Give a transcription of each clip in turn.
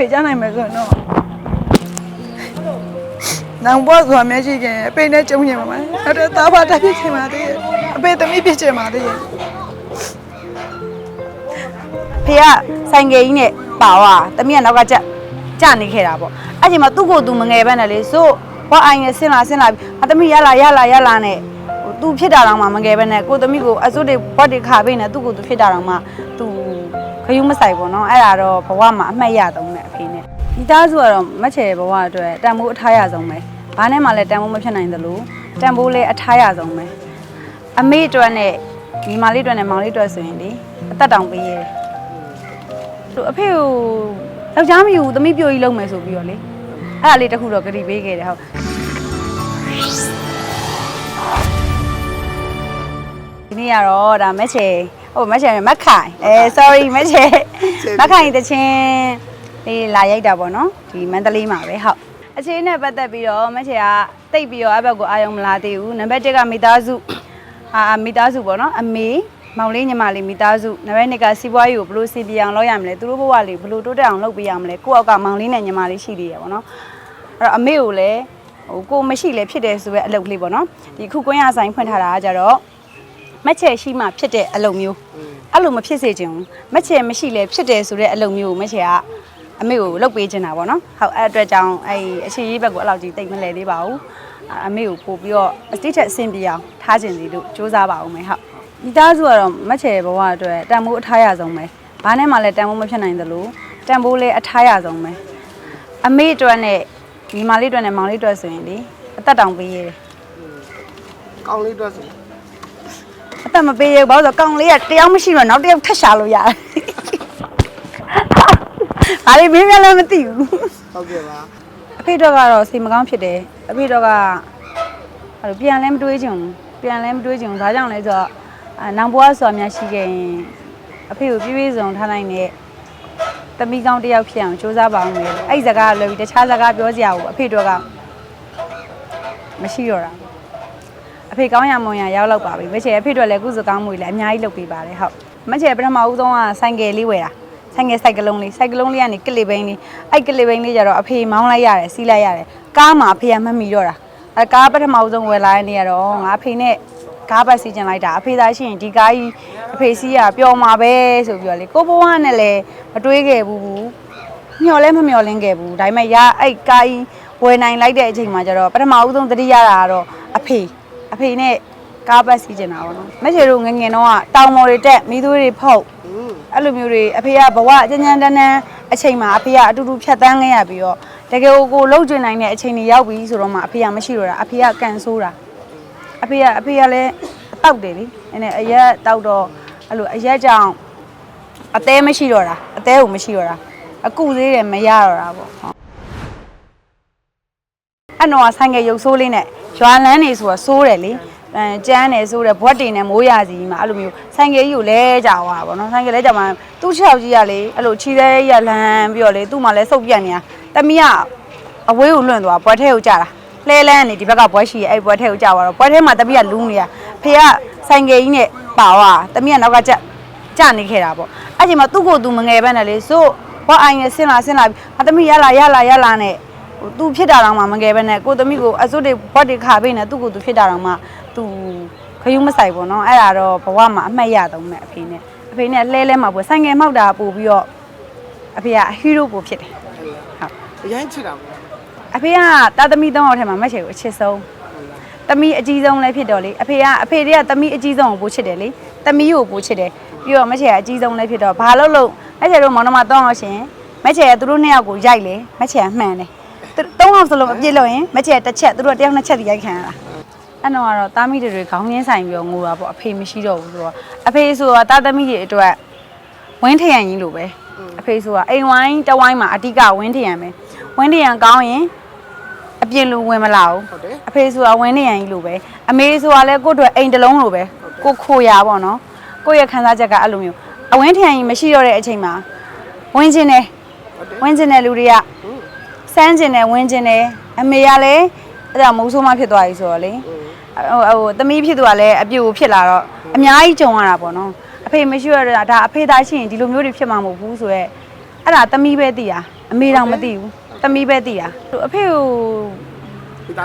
ဖေကြနိုင်မယ်ဆိုရင်တော့နောင်ဘွားဆိုတာမရှိခင်အဖေနဲ့ကြုံရင်ပါမယ်အဲ့တော့သားဖာတက်ဖြစ်ချင်ပါသေးတယ်အဖေသမီးဖြစ်ချင်ပါသေးတယ်ဖေကဆိုင်ကယ်ကြီးနဲ့ပါသွားတမီးကနောက်ကကြကြနေခဲ့တာပေါ့အဲ့ချိန်မှာသူ့ကိုယ်သူမငယ်ဘဲနဲ့လေဆိုဘွားအိုင်ငယ်ဆင်းလာဆင်းလာပြီးအတမီးရလာရလာရလာနဲ့ဟိုသူဖြစ်တာတော့မှမငယ်ဘဲနဲ့ကိုတမီးကိုအစွတ်တွေဘွက်တွေခါပေးနေသူ့ကိုယ်သူဖြစ်တာတော့မှသူခယူးမဆိုင်ပေါ့နော်အဲ့ဒါတော့ဘဝမှာအမှတ်ရဆုံးနဲ့အဖေနဲ့ မိသားစုကတော့မက်ချယ်ဘဝအတွက်တန်ဖိုးအထားရဆုံးပဲဘာနဲ့မှလည်းတန်ဖိုးမဖြစ်နိုင်သလိုတန်ဖိုးလည်းအထားရဆုံးပဲအမေအတွက်နဲ့ညီမလေးအတွက်နဲ့မောင်လေးအတွက်ဆိုရင်လေအသက်တောင်ပေးရတယ်သူအဖေကိုယောက်ျားမယူဘူးသမီးပြိုကြီးလုံးမယ်ဆိုပြီးတော့လေအဲ့ဒါလေးတစ်ခုတော့ကြတိပေးခဲ့တယ်ဟုတ်ဒီနေ့ကတော့ဒါမက်ချေဟိုမက်ချေမက်ခိုင်အဲ sorry မက်ချေမက်ခိုင်တချင်း လေးလာရိုက်တာပေါ့နော်ဒီမန္တလေးမှာပဲဟုတ်အခြေအနေနဲ့ပတ်သက်ပြီးတော့မက်ချေကတိတ်ပြီးတော့အဘက်ကိုအာယုံမလာသေးဘူးနံပါတ်1ကမိသားစုအာမိသားစုပေါ့နော်အမေမောင်လေးညီမလေးမိသားစုနံပါတ်2ကစီးပွားရေးကိုဘယ်လိုစီပြအောင်လုပ်ရမလဲသူတို့ဘဝလေးဘယ်လိုတိုးတက်အောင်လုပ်ပေးရမလဲကိုယ့်အောက်ကမောင်လေးနဲ့ညီမလေးရှိသေးရပေါ့နော်အဲ့တော့အမေကိုလည်းဟိုကိုမရှိလဲဖြစ်တယ်ဆိုပဲအလုပ်ကလေးပေါ့နော်ဒီခုကွင်းရဆိုင်ဖွင့်ထားတာကကြတော့မက်ချယ်ရှိမှဖြစ်တဲ့အလုပ်မျိုးအဲ့လိုမဖြစ်စေချင်ဘူးမက်ချယ်မရှိလဲဖြစ်တယ်ဆိုတဲ့အလုပ်မျိုးကိုမက်ချယ်က အမေကိုလုပ်ပေးချင်တာပေါ့နော်ဟုတ်အဲ့အတွက်ကြောင့်အဲ့အခြေရေးဘက်ကိုအဲ့လောက်ကြီးတိတ်မလဲသေးပါဘူးအမေကိုပို့ပြီးတော့အတိတ်ထက်အဆင်ပြေအောင်ထားခြင်းစီတို့စူးစမ်းပါဦးမယ်ဟုတ်မိသားစုကတော့မက်ချယ်ဘဝအတွက်တန်ဖိုးအထားရဆုံးပဲဘာနဲ့မှလည်းတန်ဖိုးမဖြစ်နိုင်သလိုတန်ဖိုးလည်းအထားရဆုံးပဲအမေအတွက်နဲ့ညီမလေးအတွက်နဲ့မောင်လေးအတွက်ဆိုရင်လေအသက်တောင်ပေးရတယ်ကောင်းလေးတော့ဆိုအသက်မပေးရဘူးဘာလို့လဲဆိုတော့ကောင်လေးကတယောက်မရှိတော့နောက်တစ်ယောက်ထပ်ရှာလို့ရတယ်။ ဘာလို့မင်းများလည်းမသိဘူးဟုတ်ကဲ့ပါ။အဖေတော့ကတော့စိတ်မကောင်းဖြစ်တယ်။အဖေတော့ကအဲ့လိုပြန်လည်းမတွေးချင်ဘူး။ပြန်လည်းမတွေးချင်ဘူး။ဒါကြောင့်လဲဆိုတော့အာနောင်ဘွားဆိုတာများရှိခဲ့ရင်အဖေကိုပြည့်ပြည့်စုံထားနိုင်တဲ့သမီးကောင်းတစ်ယောက်ဖြစ်အောင်စူးစမ်းပါအောင်လေ။အဲ့ဒီစကားလွယ်ပြီးတခြားစကားပြောစရာဘူးအဖေတော့ကမရှိတော့တာဘူးအဖေကောင်းရမွန်ရရောက်တော့ပါပြီမချေအဖေတို့လည်းကုစုကောင်းမှုတွေလည်းအများကြီးလုပ်ပေးပါတယ်ဟုတ်မချေပထမဦးဆုံးကဆိုင်ကယ်လေးဝယ်တာ ဆိုင်ကယ်စိုက်ကလုံးလေးစိုက်ကလုံးလေးကနေကလစ်ဘိန်းလေးအဲ့ကလစ်ဘိန်းလေးကြတော့အဖေမောင်းလိုက်ရတယ်စီးလိုက်ရတယ်ကားမှာအဖေကမမီတော့တာအဲကားပထမဦးဆုံးဝယ်လာတဲ့နေ့ကတော့ငါအဖေနဲ့ကားပတ်စီးကျင်လိုက်တာအဖေသားရှိရင်ဒီကားကြီးအဖေစီးရပျော်မှာပဲဆိုပြီးတော့လေကိုဘဝနဲ့လည်းမတွေးခဲ့ဘူးဘူးမျော်လဲမမျော်လင့်ခဲ့ဘူးဒါပေမဲ့ရအဲ့ကားကြီးဝယ်နိုင်လိုက်တဲ့အချိန်မှာကျတော့ပထမဦးဆုံးသတိရတာကတော့အဖေအဖေနဲ့ ကားပတ်စီးကျင်တာပေါ့နော်မချေတို့ငယ်ငယ်တော့ကတောင်မော်တွေတက်မိသွေးတွေဖုတ်อืมအဲ့လိုမျိုးတွေအဖေကဘဝကြမ်းကြမ်းတမ်းတမ်းအချိန်မှာအဖေကအတူတူဖြတ်တန်းခဲ့ရပြီးတော့တကယ်ကိုကိုလှုပ်ကျင်နိုင်တဲ့အချိန်တွေရောက်ပြီဆိုတော့မှအဖေကမရှိတော့တာအဖေကကန်ဆိုးတာအဖေကအဖေကလည်းတောက်တယ်လေအဲ့နဲ့အရက်တောက်တော့အဲ့လိုအရက်ကြောင့်အသေးမရှိတော့တာအသေးကိုမရှိတော့တာအကုသေးတယ်မရတော့တာပေါ့ဟုတ်အဲ့တော့ဆိုင်ကရုပ်ဆိုးလေးနဲ့ရွာလန်းနေဆိုတော့ဆိုးတယ်လေအဲ ကျန်းတယ်ဆိုးတယ်ဘွက်တင်နဲ့မိုးရစီမှာအဲ့လိုမျိုးဆိုင်ကကြီးကိုလဲကြာသွားတာပေါ့နော်ဆိုင်ကလဲကြာမှာသူ့ချောက်ကြီးကလေအဲ့လိုခြေသေးရလန်းပြီးတော့လေသူ့မှာလဲစုပ်ပြတ်နေတာတမီးကအဝေးကိုလွင့်သွားဘွက်ထဲကိုကြာတာလှဲလန်းနေဒီဘက်ကဘွက်ရှိရဲ့အဲ့ဘွက်ထဲကိုကြာသွားတော့ဘွက်ထဲမှာတမီးကလူးနေတာဖေကဆိုင်ကကြီးနဲ့ပါသွားတမီးကနောက်ကကြကြနေခဲ့တာပေါ့အဲ့ချိန်မှာသူ့ကိုယ်သူမငယ်ဘဲနဲ့လေဆိုဘွက်အိုင်ငယ်ဆင်းလာဆင်းလာပြီးအတမီးရလာရလာရလာနဲ့ ဟိုသူဖြစ်တာတော့မှမငယ်ပဲနဲ့ကိုသမီးကိုအစွတ်တွေဘွက်တွေခါပေးနေသူ့ကိုသူဖြစ်တာတော့မှသူခယူးမဆိုင်ပေါ့နော်အဲ့ဒါတော့ဘဝမှာအမှတ်ရတော့မဲ့အဖေနဲ့အဖေနဲ့လှဲလဲမှာပေါ့ဆိုင်ငယ်မောက်တာပို့ပြီးတော့အဖေကဟီးရိုးပို့ဖြစ်တယ်ဟုတ်အရင်ချစ်တာမလားအဖေကတာသမီသုံးယောက်ထဲမှာမက်ချေကိုအချစ်ဆုံးသမီးအကြီးဆုံးလည်းဖြစ်တော့လေအဖေကအဖေတွေကသမီးအကြီးဆုံးကိုပို့ချစ်တယ်လေသမီးကိုပို့ချစ်တယ်ပြီးတော့မက်ချေကအကြီးဆုံးလည်းဖြစ်တော့ဘာလို့လို့မက်ချေတို့မောင်နှမသုံးယောက်ရှင်မက်ချေကသူတို့နှစ်ယောက်ကိုရိုက်လေမက်ချေကမှန်တယ် သူသုံးယောက်စလုံးအပြစ်လို့ရင်မက်ချေကတစ်ချက်သူတို့ကတစ်ယောက်နှစ်ချက်စီရိုက်ခံရတာအဲ့တော့ကတော့တာမီတွေတွေခေါင်းရင်းဆိုင်ပြီးတော့ငိုတာပေါ့အဖေမရှိတော့ဘူးဆိုတော့အဖေဆိုတော့တာသမီတွေအတွက်ဝင်းထရန်ကြီးလိုပဲအဖေဆိုကအိမ်ဝိုင်းတဝိုင်းမှာအဓိကဝင်းထရန်ပဲဝင်းထရန်ကောင်းရင်အပြင်လူဝင်မလာဘူးဟုတ်တယ်အဖေဆိုတာဝင်းနေရန်ကြီးလိုပဲအမေဆိုတာလည်းကိုယ့်အတွက်အိမ်တစ်လုံးလိုပဲကိုခိုရာပေါ့နော်ကိုယ့်ရဲ့ခံစားချက်ကအဲ့လိုမျိုးအဝင်းထရန်ကြီးမရှိတော့တဲ့အချိန်မှာဝင်းချင်းတယ်ဟုတ်တယ်ဝင်းချင်းတဲ့လူတွေကอืม စမ်းကျင်တယ်ဝင်းကျင်တယ်အမေကလည်းအဲ့ဒါမိုးဆိုးမဖြစ်သွားပြီဆိုတော့လေဟိုဟိုသမီးဖြစ်သူကလည်းအပြူဖြစ်လာတော့အများကြီးကြုံရတာပေါ့နော်အဖေမရှိရတော့ဒါအဖေသားရှိရင်ဒီလိုမျိုးတွေဖြစ်မှာမဟုတ်ဘူးဆိုရက်အဲ့ဒါသမီးပဲသိတာအမေတောင်မသိဘူးသမီးပဲသိတာအဖေကို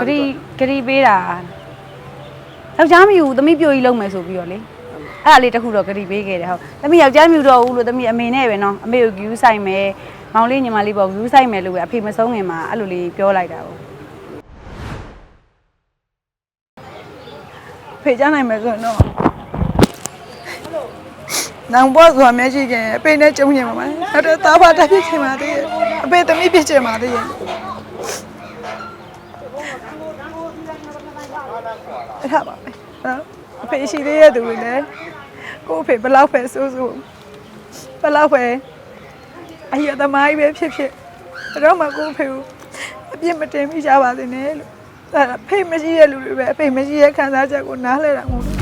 ဂရီဂရီပေးတာယောက်ျားမယူသမီးပြိုကြီးလုံးမယ်ဆိုပြီးတော့လေအဲ့ဒါလေးတခုတော့ဂရီပေးခဲ့တယ်ဟုတ်သမီးယောက်ျားမယူတော့ဘူးလို့သမီးအမေနဲ့ပဲနော်အမေကိုဂယူးဆိုင်မယ် မောင်လေးညီမလေးပေါ့ဂယူးဆိုင်မယ်လို့ပဲအဖေမဆုံးခင်မှာအဲ့လိုလေးပြောလိုက်တာပေါ့ဖေကြနိုင်မယ်ဆိုရင်တော့နောင်ဘောဆိုတာမရှိခင်အဖေနဲ့ကျုံညင်ပါမယ်အဲ့တော့သားပါတက်ဖြစ်ချင်ပါသေးတယ်အဖေသမီးဖြစ်ချင်ပါသေးတယ်အဲ့ဒါပါပဲနော်အဖေရှိသေးရဲ့သူတွေလည်းကို့အဖေဘယ်လောက်ပဲစိုးစိုးဘယ်လောက်ပဲ အရသမားကြီးပဲဖြစ်ဖြစ်ဘယ်တော့မှကို့အဖေကိုအပြစ်မတင်မိကြပါစေနဲ့လို့အဲ့ဒါဖေမရှိတဲ့လူတွေပဲအဖေမရှိတဲ့ခံစားချက်ကိုနားလဲတာမဟုတ်ဘူး